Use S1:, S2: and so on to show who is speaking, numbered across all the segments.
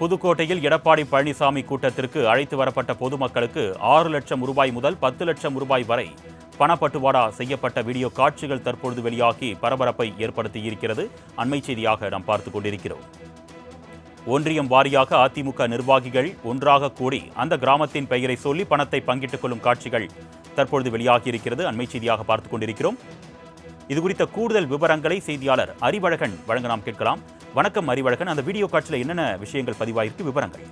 S1: புதுக்கோட்டையில் எடப்பாடி பழனிசாமி கூட்டத்திற்கு அழைத்து வரப்பட்ட பொதுமக்களுக்கு ஆறு லட்சம் ரூபாய் முதல் பத்து லட்சம் ரூபாய் வரை பணப்பட்டுவாடா செய்யப்பட்ட வீடியோ காட்சிகள் தற்பொழுது வெளியாகி பரபரப்பை ஏற்படுத்தியிருக்கிறது. அண்மை செய்தியாக நாம் பார்த்துக் கொண்டிருக்கிறோம். ஒன்றியம் வாரியாக அதிமுக நிர்வாகிகள் ஒன்றாக கூடி அந்த கிராமத்தின் பெயரை சொல்லி பணத்தை பங்கிட்டுக் கொள்ளும் காட்சிகள் தற்பொழுது வெளியாகியிருக்கிறது. அண்மை செய்தியாக பார்த்துக் கொண்டிருக்கிறோம். இது குறித்த கூடுதல் விவரங்களை செய்தியாளர் அறிவழகன் வழங்க நாம் கேட்கலாம். வணக்கம் அறிவழகன். அந்த வீடியோ காட்சியில் என்னென்ன விஷயங்கள் பதிவாயிருக்கு விவரங்கள்?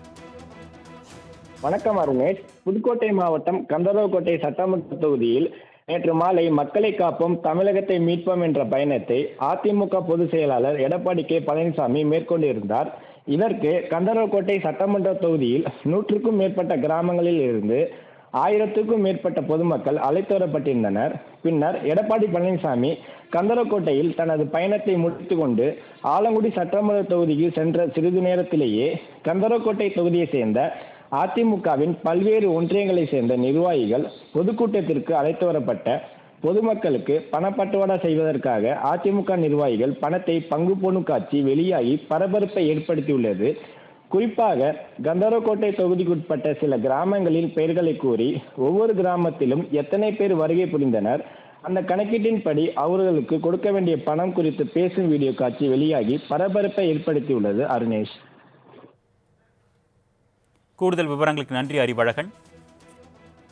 S2: வணக்கம் அருணேஷ். புதுக்கோட்டை மாவட்டம் கந்தரவக்கோட்டை சட்டமன்ற தொகுதியில் நேற்று மாலை மக்களை காப்போம் தமிழகத்தை மீட்போம் என்ற பயணத்தை அதிமுக பொதுச் செயலாளர் எடப்பாடி கே. பழனிசாமி மேற்கொண்டிருந்தார். இதற்கு கந்தரவக்கோட்டை சட்டமன்ற தொகுதியில் நூற்றுக்கும் மேற்பட்ட கிராமங்களில் இருந்து ஆயிரத்துக்கும் மேற்பட்ட பொதுமக்கள் அழைத்து வரப்பட்டிருந்தனர். பின்னர் எடப்பாடி பழனிசாமி கந்தரக்கோட்டையில் தனது பயணத்தை முடித்துக்கொண்டு ஆலங்குடி சட்டமன்ற தொகுதிக்கு சென்ற சிறிது நேரத்திலேயே கந்தரக்கோட்டை தொகுதியை சேர்ந்த அதிமுகவின் பல்வேறு ஒன்றியங்களைச் சேர்ந்த நிர்வாகிகள் பொதுக்கூட்டத்திற்கு அழைத்து வரப்பட்ட பொதுமக்களுக்கு பணப்பட்டுவாடா செய்வதற்காக அதிமுக நிர்வாகிகள் பணத்தை பங்கு போடும் காட்சி வெளியாகி பரபரப்பை ஏற்படுத்தியுள்ளது. குறிப்பாக கந்தரக்கோட்டை தொகுதிக்குட்பட்ட சில கிராமங்களின் பெயர்களை கூறி ஒவ்வொரு கிராமத்திலும் எத்தனை பேர் வருகை புரிந்தனர்? அந்த கணக்கீட்டின்படி அவர்களுக்கு கொடுக்க வேண்டிய பணம் குறித்து பேசும் வீடியோ காட்சி வெளியாகி பரபரப்பை ஏற்படுத்தியுள்ளது அருணேஷ்.
S1: கூடுதல் விவரங்களுக்கு நன்றி அறிவழகன்